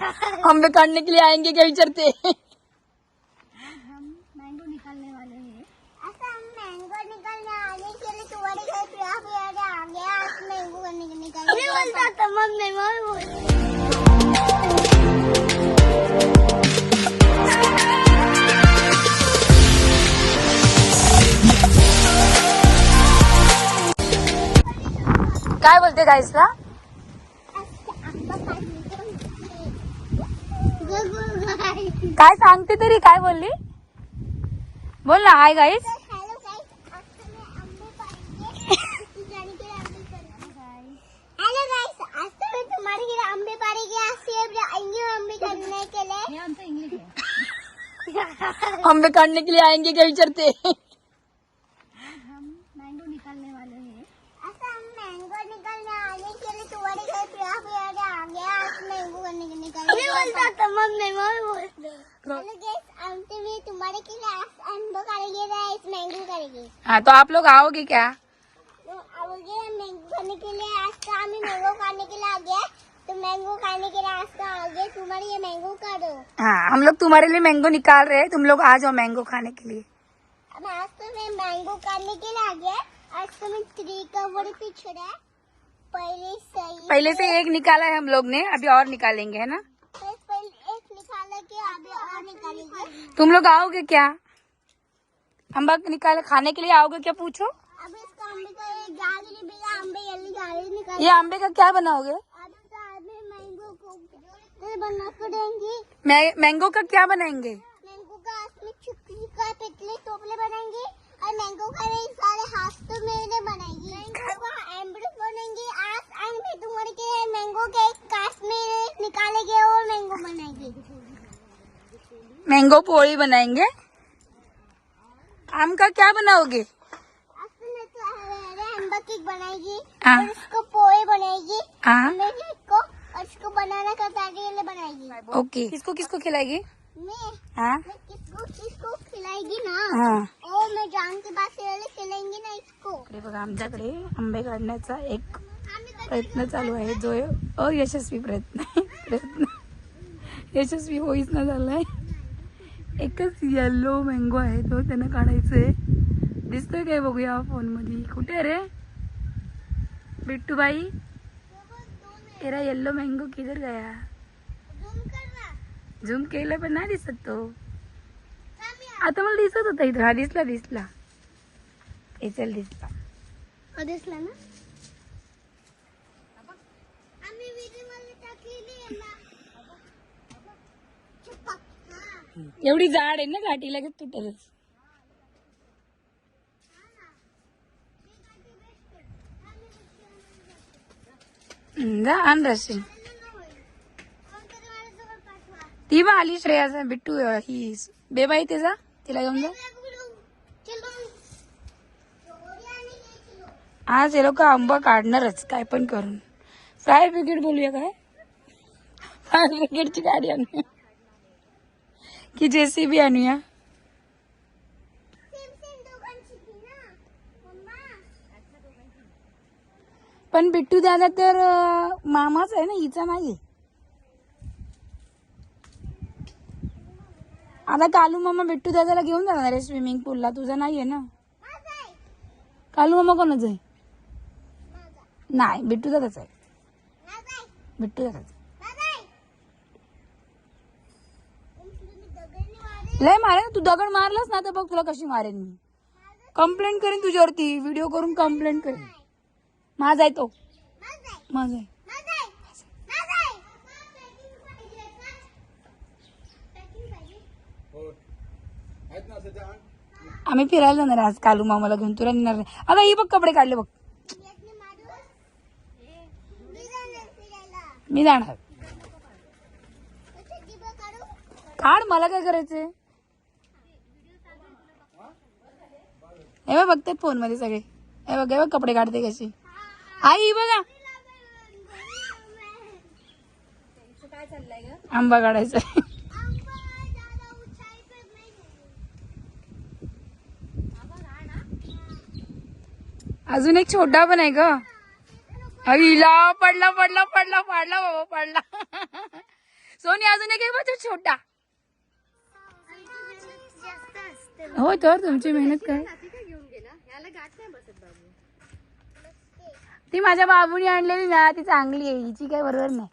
आंबे काटने के लिए आएँगे क्या विचारते? हम मैंगो निकालने वाले हैं। ऐसा हम मैंगो निकालने आने के लिए तुम्हारे घर पे आ गया आज मैंगो निकालने बोलता था मम्मी मम्मी काय बोलते गाईसला काय सांगते तरी काय बोलली? बोल ना हाय गाईस हेलो गाइस आज तुम्हें अम्बे पाएंगे जाने के लिए अम्बे हेलो गाइस करेंगे हाँ तो आप लोग आओगे क्या? तो आओगे मैंगो खाने के लिए आज तो हमें मैंगो खाने के लिए आ तो मैंगो खाने के लिए आज तो आ गए तुम्हारे ये मैंगो का दो हाँ हम लोग तुम्हारे लिए मैंगो निकाल रहे हैं तुम लोग आ जाओ मैंगो खाने के लिए। अब आज तो मैं मैंगो खाने के लिए आ गया आज तो मैं ट्री का बड़ी पीछे पहले सही पहले से एक निकाला है हम लोग ने अभी और निकालेंगे है ना? तुम लोग आओगे क्या? अम्बा निकाले खाने के लिए आओगे क्या पूछो? अब इसका अम्बे का एक गाड़ी नहीं बिना अम्बे जल्दी गाड़ी निकाल ये अम्बे का क्या बनाओगे? अब तो अभी मैंगो को तो बना कर देंगे। मै- मैंगो का क्या बनाएंगे? मैंगो का इसमें चुटकी का पिटले टोपले बनाएंगे और मैंगो का ये सारे हाथ तो मेरे बनाएंगे मैंगो का एम्ब्रेस बनेंगे आज आज मैं तुम्हारे के लिए मैंगो के एक काश में निकालेंगे और मैंगो बनाएंगे मैंगो पोड़ी बनाएंगे। आम का क्या बनाओगे? बनाएगी हाँ। और इसको पोए बनाएगी हाँ। मैं भी इसको और इसको बनाना का बनाएगी। ओके किसको किसको खिलाएगी? मैं। हाँ। मैं किसको किसको खिलाएगी ना? हा। और मैं जान के बाद खिलाएंगी ना इसको। बघा आमच्याकडे आंबे काढण्याचा एक प्रयत्न चालू आहे जो अयशस्वी प्रयत्न आहे. प्रयत्न यशस्वी होईच ना झालाय. एकच येल्लो मँगो आहे तो त्यांना काढायचंय. दिसतोय काय बघूया फोनमध्ये कुठे रे? बिट्टू बाई तेरा येल्लो मँगो किधर गया झूम केलं पण नाही दिसत तो. आता मला दिसत होता इथं. हा दिसला दिसला. हे चल दिसला. दिसला ना आम्ही व्हिडिओमध्ये टाकलेली आहे ना चिपक. हा. एवढी जाड आहे ना गाठी लगेच तुटलच जा आण रशी ती बा आली श्रेया बिट्टू ही बेबाई ते जा तिला घेऊन जा. आज हे लोक आंबा काढणारच काय पण करून. फायर ब्रिगेड बोलूया काय? फायर ब्रिगेडची गाडी आणूया. की जेसीबी आणूया ना. पण बिट्टू दादा तर मामाच आहे ना हिचा नाही आता कालू मामा बिट्टू दादाला घेऊन जाणार आहे स्विमिंग पूलला तुझा ना माझा आहे. कालू मामा कोणाच आहे. नाही बिट्टू दादाच आहे. बिट्टू दादाच माझा आहे. तुमची मी दगडाने मारेन. लय मारेन तू दगड मारलास ना तर बघ तुला कशी मारेन मी. कंप्लेंट करेन तुझ्यावरती व्हिडिओ करून कंप्लेंट करेन. माझा आहे तो. माझा आहे. आम्ही फिरायला जाणार आज कालू मामाला घेऊन. तुला नेणार नाही. अगं ही बघ कपडे काढले बघ. मी जाणार. काढ मला काय करायचंय? हे बघ बघतात फोनमध्ये सगळे. हे बघ हे बघ कपडे काढते कशी आई बघा. आंबा काढायचा. आंबा अजून एक छोटा पण आहे ग. हिला पडला पडला पडला पडला बाबा पडला. सोनी अजून एक आहे बघ तो छोटा. हो तर तुमची मेहनत काय घेऊन गेला ह्याला गाठ नाही बसत बाबू ती माझ्या बाबूने आणलेली ना ती चांगली आहे. हिची काय बरोबर नाही.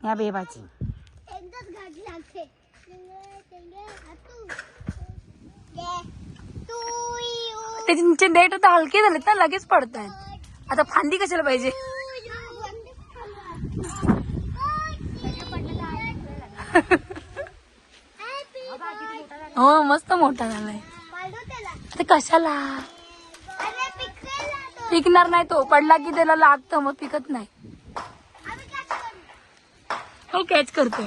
या बेबाची. ते तुमचे डेट आता हलके झालेत ना लगेच पडत आहेत आता फांदी कशाला पाहिजे? हो मस्त मोठा झालाय. आता कशाला? पिकणार नाही तो. पडला की त्याला लागतं मग पिकत नाही. हो कॅच करतोय.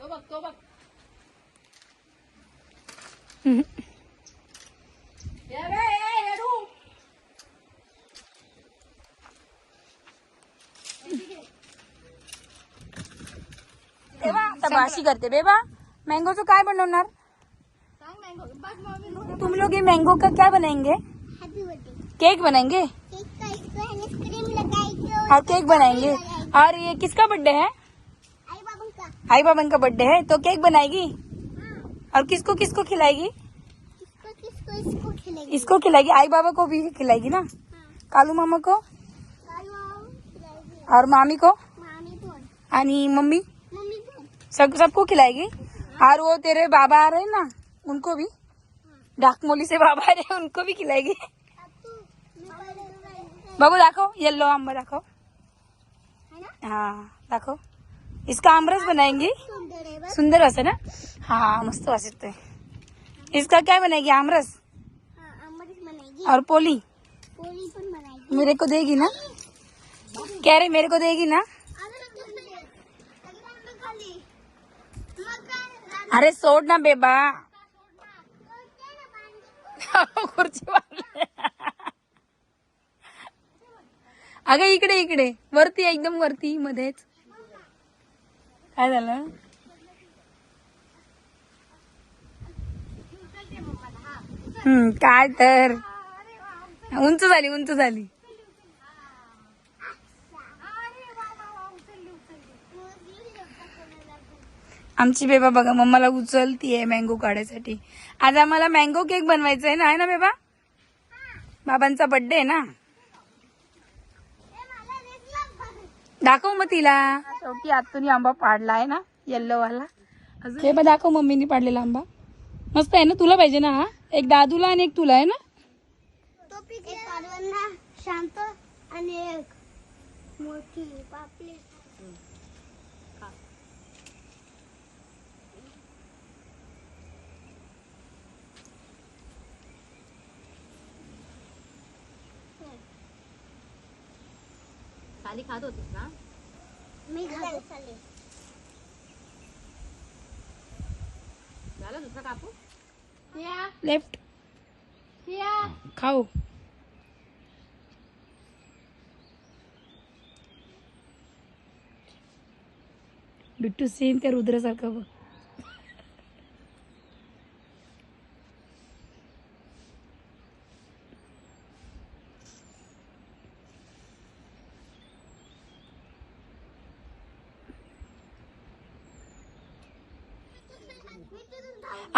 हम्म. हम्म. बेबा आता भाशी करते. बेबा मँगोचं काय बनवणार? सांग मँगो तुम लोग ये मैंगो का क्या बनाएँगे? केक बनाएँगे? केक का इसको आइसक्रीम लगाएँगे और केक बनाएँगे। और ये किसका बर्थडे है? आई बाबन का बर्थडे है तो केक बनाएगी? और किसको किसको खिलाएगी? किसको किसको इसको खिलाएँगे। इसको खिलाएगी। आई बाबा को भी खिलाएगी ना? कालू मामा को? और मामी को? मामी आणि मम्मी? मम्मी सब सबको खिलाएगी? और वो तेरे बाबा आ रहे हैं ना उनको भी? डाकमोली से बाबा आ रहे हैं उनको भी खिलाएगी? बाबू दाखव येल्लो आंबा दाखव है हाँ दाखव इसका आमरस बनाएँगी? सुंदर वास ना? हाँ मस्त वास येतोय इसका क्या बनाएगी आमरस? और पोली? मेरे को देगी ना? कह रहे, मेरे को देगी ना? अरे, सोड ना बेबा। खुर्ची अगं, इकडे इकडे. वरती एकदम वरती, मध्येच. काय झालं हम्म काय तर. उंच झाली उंच झाली. आमची बेबा बघा मम्माला उचलतीये मँगो काढायसाठी. आज आम्हाला मँगो केक बनवायचा आहे ना आहे ना बेबा? बाबांचा बड्डे आहे ना? दाखव मग तिला. शेवटी आतून आंबा पाडला आहे ना येल्लो वाला. हे बघ दाखव मम्मीने पाडलेला आंबा. मस्त आहे ना तुला पाहिजे ना हा? एक दादूला आणि एक तुला आहे ना? तो शांत आणि एक मोठी पापलेट. साली खात होतीस ना? मी खातो झालं दुसरा कापू लेफ्ट खाऊ. बिट्टू सेम त्या रुद्रासारखं बघ.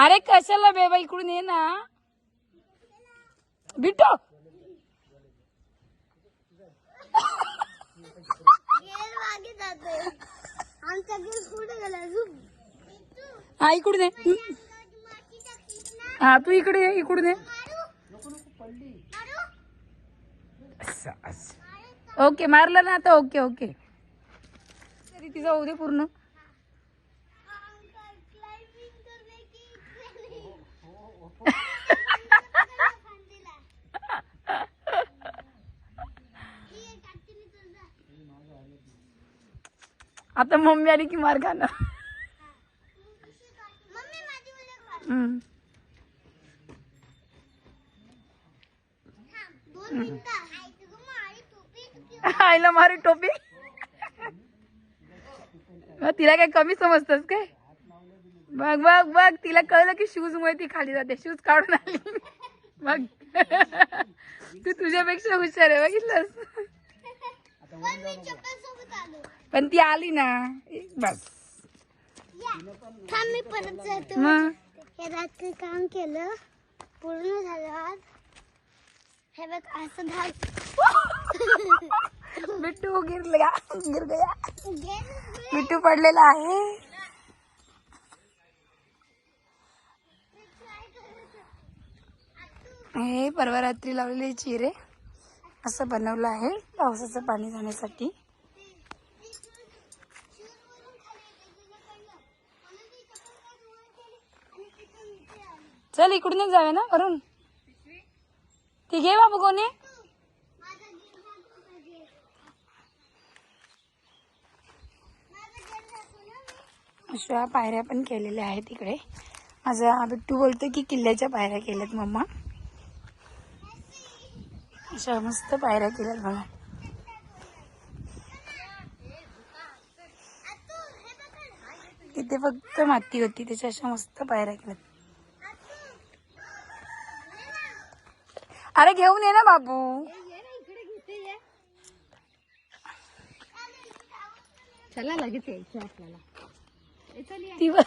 अरे कशाला बेबा इकडून ये ना. झुम हा इकडून ये. हा तू इकडे ये इकडून ये. ओके मारलं ना आता. Okay okay. तरी तिचं होऊ दे पूर्ण क्लाइंबिंग करने की आता मम्मी आली की मार खाणं हम्म. मारी टोपी. आईला टोपी मग तिला काय कमी समजतस काय? बघ बघ बघ तिला कळलं की शूज मुळे ती खाली जाते. शूज काढून आली. बघ. तू तुझ्यापेक्षा हुशार आहे बघितलंस? पण ती आली ना बस. थांब, मी परत जातो. मग? हे रात्री काम केलं पूर्ण झालं आज. हे बघ असं झालं. बिट्टू गिर गया गिर गया. बिट्टू पडलेला आहे. हे परवा रात्री लावलेले चिरे असं बनवलं आहे पावसाचं पाणी जाण्यासाठी. चल इकडूनच जाऊया ना वरून. ती घे बाबू कोणी अशा पायऱ्या पण केलेल्या आहेत इकडे. माझा बिट्टू बोलतो की किल्ल्याच्या पायऱ्या केल्यात मम्मा. अशा मस्त पायऱ्या केल्यात बघा. तिथे फक्त माती होती त्याच्या अशा मस्त पायऱ्या केल्यात. अरे घेऊन ये ना बाबू? चला लगेच यायचं आपल्याला चल ती बघ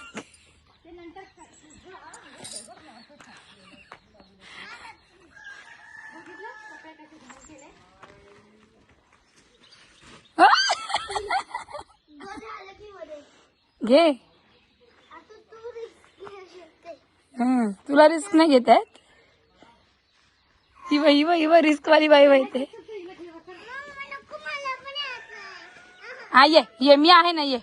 घे। हम्म, तुला रिस्क नाही घेत आहेत? ही बाई ही बाई ही बाई रिस्क वाली बाई ते हा ये ये मी आहे ना ये.